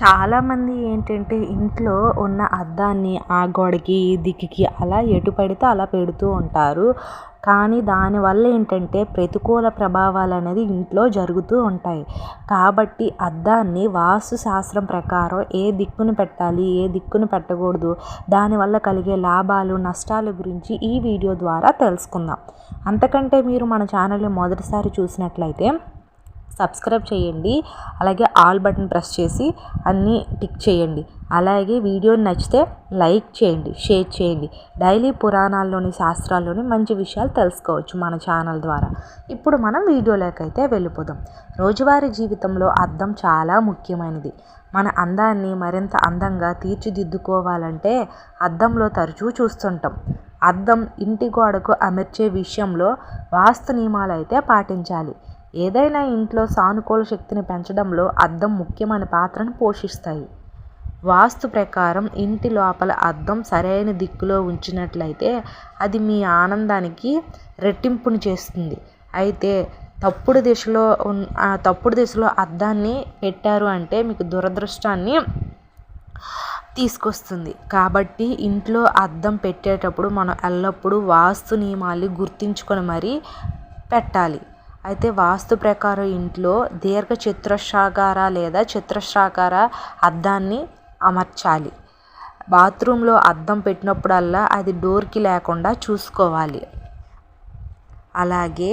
చాలామంది ఏంటంటే ఇంట్లో ఉన్న అద్దాన్ని ఆ గోడకి దిక్కుకి అలా ఎటు పడితే అలా పెడుతూ ఉంటారు. కానీ దానివల్ల ఏంటంటే ప్రతికూల ప్రభావాలు అనేది ఇంట్లో జరుగుతూ ఉంటాయి. కాబట్టి అద్దాన్ని వాస్తు శాస్త్రం ప్రకారం ఏ దిక్కును పెట్టాలి ఏ దిక్కును పెట్టకూడదు దానివల్ల కలిగే లాభాలు నష్టాల గురించి ఈ వీడియో ద్వారా తెలుసుకుందాం. అంతకంటే మీరు మన ఛానల్ని మొదటిసారి చూసినట్లయితే సబ్స్క్రైబ్ చేయండి. అలాగే ఆల్ బటన్ ప్రెస్ చేసి అన్నీ టిక్ చేయండి. అలాగే వీడియో నచ్చితే లైక్ చేయండి షేర్ చేయండి. డైలీ పురాణాల్లోని శాస్త్రాల్లోని మంచి విషయాలు తెలుసుకోవచ్చు మన ఛానల్ ద్వారా. ఇప్పుడు మనం వీడియోలోకి అయితే వెళ్ళిపోదాం. రోజువారీ జీవితంలో అద్దం చాలా ముఖ్యమైనది. మన అందాన్ని మరింత అందంగా తీర్చిదిద్దుకోవాలంటే అద్దంలో తరచూ చూస్తుంటాం. అద్దం ఇంటి గోడకు అమర్చే విషయంలో వాస్తు నియమాలు అయితే పాటించాలి. ఏదైనా ఇంట్లో సానుకూల శక్తిని పెంచడంలో అద్దం ముఖ్యమైన పాత్రను పోషిస్తాయి. వాస్తు ప్రకారం ఇంటి లోపల అద్దం సరైన దిక్కులో ఉంచినట్లయితే అది మీ ఆనందానికి రెట్టింపుని చేస్తుంది. అయితే తప్పుడు దిశలో తప్పుడు దిశలో అద్దాన్ని పెట్టారు అంటే మీకు దురదృష్టాన్ని తీసుకొస్తుంది. కాబట్టి ఇంట్లో అద్దం పెట్టేటప్పుడు మనం ఎల్లప్పుడూ వాస్తు నియమాలు గుర్తుంచుకొని మరీ పెట్టాలి. అయితే వాస్తు ప్రకారం ఇంట్లో దీర్ఘ చతురస్రాకార లేదా చతురస్రాకార అద్దాన్ని అమర్చాలి. బాత్రూంలో అద్దం పెట్టినప్పుడల్లా అది డోర్కి లేకుండా చూసుకోవాలి. అలాగే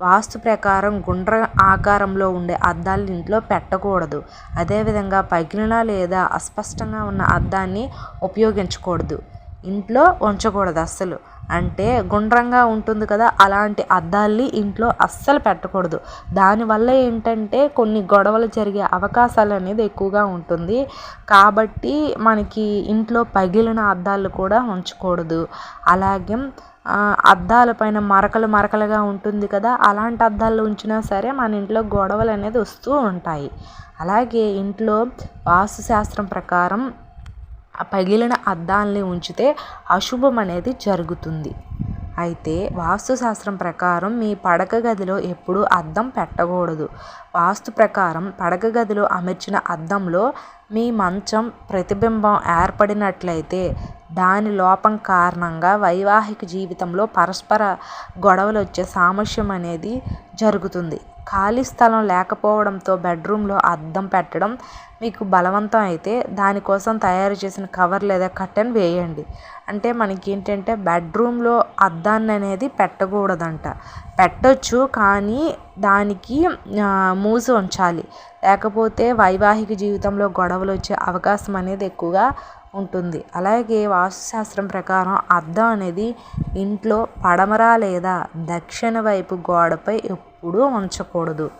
వాస్తు ప్రకారం గుండ్ర ఆకారంలో ఉండే అద్దాలు ఇంట్లో పెట్టకూడదు. అదేవిధంగా పగిలిన లేదా అస్పష్టంగా ఉన్న అద్దాన్ని ఉపయోగించకూడదు. ఇంట్లో ఉంచకూడదు అస్సలు. అంటే గుండ్రంగా ఉంటుంది కదా అలాంటి అద్దాల్ని ఇంట్లో అస్సలు పెట్టకూడదు. దానివల్ల ఏంటంటే కొన్ని గొడవలు జరిగే అవకాశాలు అనేది ఎక్కువగా ఉంటుంది. కాబట్టి మనకి ఇంట్లో పగిలిన అద్దాలు కూడా ఉంచకూడదు. అలాగే అద్దాల పైన మరకలు మరకలుగా ఉంటుంది కదా అలాంటి అద్దాలు ఉంచినా సరే మన ఇంట్లో గొడవలు అనేది వస్తూ ఉంటాయి. అలాగే ఇంట్లో వాస్తుశాస్త్రం ప్రకారం పగిలిన అద్దాలని ఉంచితే అశుభం అనేది జరుగుతుంది. అయితే వాస్తుశాస్త్రం ప్రకారం మీ పడక గదిలో ఎప్పుడూ అద్దం పెట్టకూడదు. వాస్తు ప్రకారం పడక గదిలో అమర్చిన అద్దంలో మీ మంచం ప్రతిబింబం ఏర్పడినట్లయితే దాని లోపం కారణంగా వైవాహిక జీవితంలో పరస్పర గొడవలు వచ్చే సామర్థ్యం అనేది జరుగుతుంది. ఖాళీ స్థలం లేకపోవడంతో బెడ్రూమ్లో అద్దం పెట్టడం మీకు బలవంతం అయితే దానికోసం తయారు చేసిన కవర్ లేదా కర్టెన్ వేయండి. అంటే మనకి ఏంటంటే బెడ్రూమ్లో అద్దాన్ని అనేది పెట్టకూడదంట. పెట్టచ్చు కానీ దానికి మూసి ఉంచాలి. లేకపోతే వైవాహిక జీవితంలో గొడవలు వచ్చే అవకాశం అనేది ఎక్కువగా ఉంటుంది. అలాగే వాస్తుశాస్త్రం ప్రకారం అద్దం అనేది ఇంట్లో పడమర లేదా దక్షిణ వైపు గోడపై ఎప్పుడూ ఉంచకూడదు.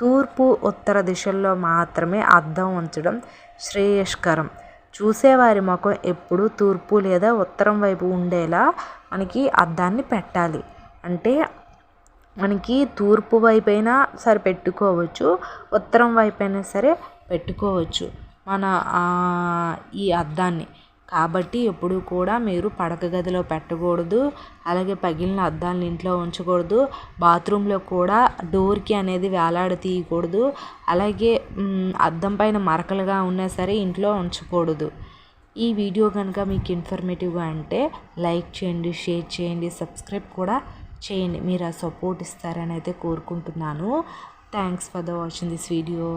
తూర్పు ఉత్తర దిశల్లో మాత్రమే అద్దం ఉంచడం శ్రేయస్కరం. చూసేవారి ముఖం ఎప్పుడు తూర్పు లేదా ఉత్తరం వైపు ఉండేలా మనకి అద్దాన్ని పెట్టాలి. అంటే మనకి తూర్పు వైపు అయినా సరే పెట్టుకోవచ్చు ఉత్తరం వైపు అయినా సరే పెట్టుకోవచ్చు. మన ఈ అద్దాన్ని. కాబట్టి ఎప్పుడు కూడా మీరు పడక గదిలో పెట్టకూడదు. అలాగే పగిలిన అద్దాలను ఇంట్లో ఉంచకూడదు. బాత్రూంలో కూడా డోర్కి అనేది వేలాడతీయకూడదు అలాగే అద్దం పైన మరకలుగా ఉన్నా సరే ఇంట్లో ఉంచకూడదు. ఈ వీడియో కనుక మీకు ఇన్ఫర్మేటివ్గా అంటే లైక్ చేయండి షేర్ చేయండి సబ్స్క్రైబ్ కూడా చేయండి. మీరు ఆ సపోర్ట్ ఇస్తారని అయితే కోరుకుంటున్నాను. Thanks for the watching this video.